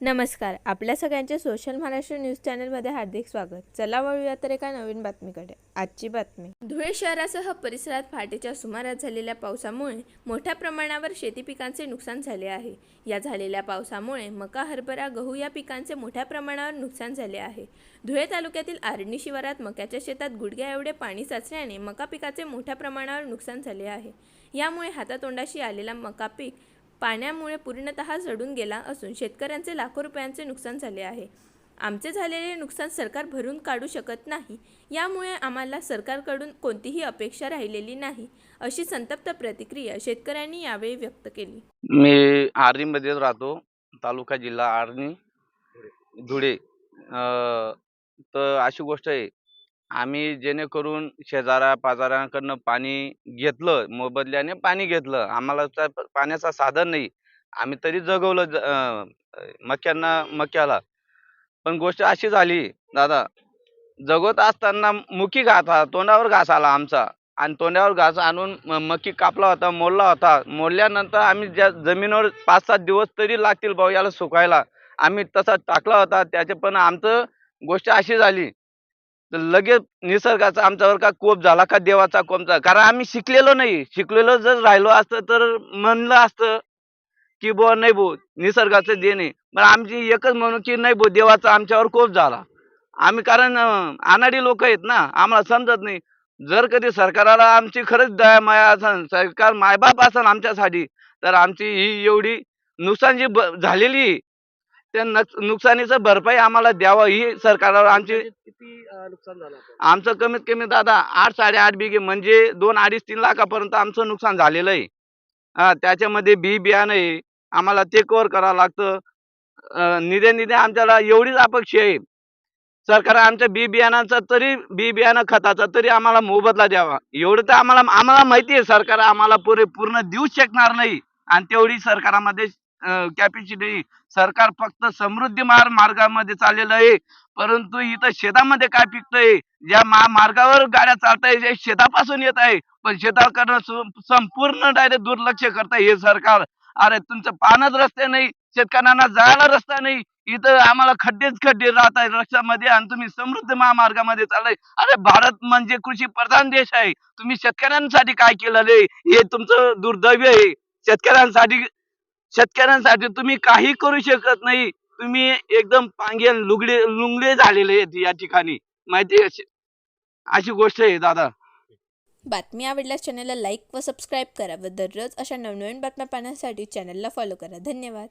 नमस्कार आपल्या सगळ्यांचे सोशल महाराष्ट्र न्यूज चॅनलमध्ये हार्दिक स्वागत. चला वळूया तर एका नवीन बातमीकडे. आजची बातमी. धुळे शहरासह परिसरात पहाटेच्या सुमारास झालेल्या पावसामुळे मोठ्या प्रमाणावर शेती पिकांचे नुकसान झाले आहे. या झालेल्या पावसामुळे मका हरभरा गहू या पिकांचे मोठ्या प्रमाणावर नुकसान झाले आहे. धुळे तालुक्यातील आरणी शिवारात मक्याच्या शेतात गुडघ्या एवढे पाणी साचल्याने मका पिकाचे मोठ्या प्रमाणावर नुकसान झाले आहे. यामुळे हातातोंडाशी आलेला मका पीक पाण्यामुळे पूर्णतः जडून गेला असून शेतकऱ्यांचे लाखो रुपयांचे नुकसान झाले आहे. आमचे झालेले नुकसान सरकार भरून काढू शकत नाही यामुळे आम्हाला सरकारकडून कोणतीही अपेक्षा राहिलेली नाही अशी संतप्त प्रतिक्रिया शेतकऱ्यांनी यावेळी व्यक्त केली. मी आर्णीमध्ये राहतो तालुका जिल्हा आर्णी धुळे. अं, तर अशी गोष्ट आहे आम्ही जेणेकरून शेजारा पाणी घेतलं मोबदल्याने पाणी घेतलं. आम्हाला त्या पाण्याचा साधन नाही. आम्ही तरी जगवलं ज- अं, मक्यांना मक्याला. पण गोष्ट अशी झाली दादा जगवत असताना मुकी घास हा तोंडावर घास आला आमचा. आणि तोंडावर घास आणून म- मकी कापला होता मोडला होता. मोडल्यानंतर आम्ही ज्या जमिनीवर पाच सात दिवस तरी लागतील भाऊ याला सुकायला आम्ही तसा टाकला होता. त्याचे पण आमचं गोष्ट अशी झाली तर लगेच निसर्गाचा आमच्यावर का कोप झाला का देवाचा कोप झाला? कारण आम्ही शिकलेलो नाही. शिकलेलो जर राहिलो असतं तर म्हणलं असतं की बुवा नाही भाऊ निसर्गाचं देणे पण आमची एकच म्हणू की नाही भाऊ देवाचा आमच्यावर कोप झाला. आम्ही कारण आनाडी अनाडी लोक आहेत ना आम्हाला समजत नाही. जर कधी सरकाराला आमची खरंच दया माया असन सरकार मायबाप असन आमच्यासाठी तर आमची ही एवढी नुकसान जी झालेली त्या नुकसानीचं भरपाई आम्हाला द्यावं ही सरकारवर आमची किती नुकसान झालं आमचं कमीत कमी दादा आठ साडेआठ बिघे म्हणजे दोन अडीच तीन लाखापर्यंत आमचं नुकसान झालेलं आहे. हा त्याच्यामध्ये बी बियाणं आहे. आम्हाला ते कव्हर करावं लागतं. निधे निधे आमच्याला एवढीच अपेक्षा आहे. सरकार आमच्या बी बियाणाचा तरी बी बियाणं खताचा तरी आम्हाला मोबदला द्यावा. एवढं तर आम्हाला आम्हाला माहिती आहे सरकार आम्हाला पुरे पूर्ण देऊच शकणार नाही. आणि तेवढी सरकारामध्ये कॅपॅसिटी सरकार फक्त समृद्धी मार मार्गामध्ये चाललेलं आहे. परंतु इथं शेतामध्ये काय पिकतंय? ज्या मार्गावर गाड्या चालताय जे शेतापासून येत आहे. पण शेताकडनं संपूर्ण डायरेक्ट दुर्लक्ष करताय हे सरकार. अरे तुमचं पानच रस्ते नाही शेतकऱ्यांना जायला रस्ता नाही. इथं आम्हाला खड्डेच खड्डे राहत आहे रस्त्यामध्ये आणि तुम्ही समृद्ध महामार्गामध्ये चाललाय. अरे भारत म्हणजे कृषी प्रधान देश आहे. तुम्ही शेतकऱ्यांसाठी काय केलेलं हे तुमचं दुर्दैव आहे. शेतकऱ्यांसाठी शेतकऱ्यांसाठी तुम्ही काही करू शकत नाही. तुम्ही एकदम पांगे लुगडे लुंगडे झालेले आहेत या ठिकाणी. माहिती आहे? अशी गोष्ट आहे दादा. बातमी आवडल्यास चॅनलला लाईक व सबस्क्राईब करा व दररोज अशा नवनवीन बातम्या पाहण्यासाठी चॅनलला फॉलो करा. धन्यवाद.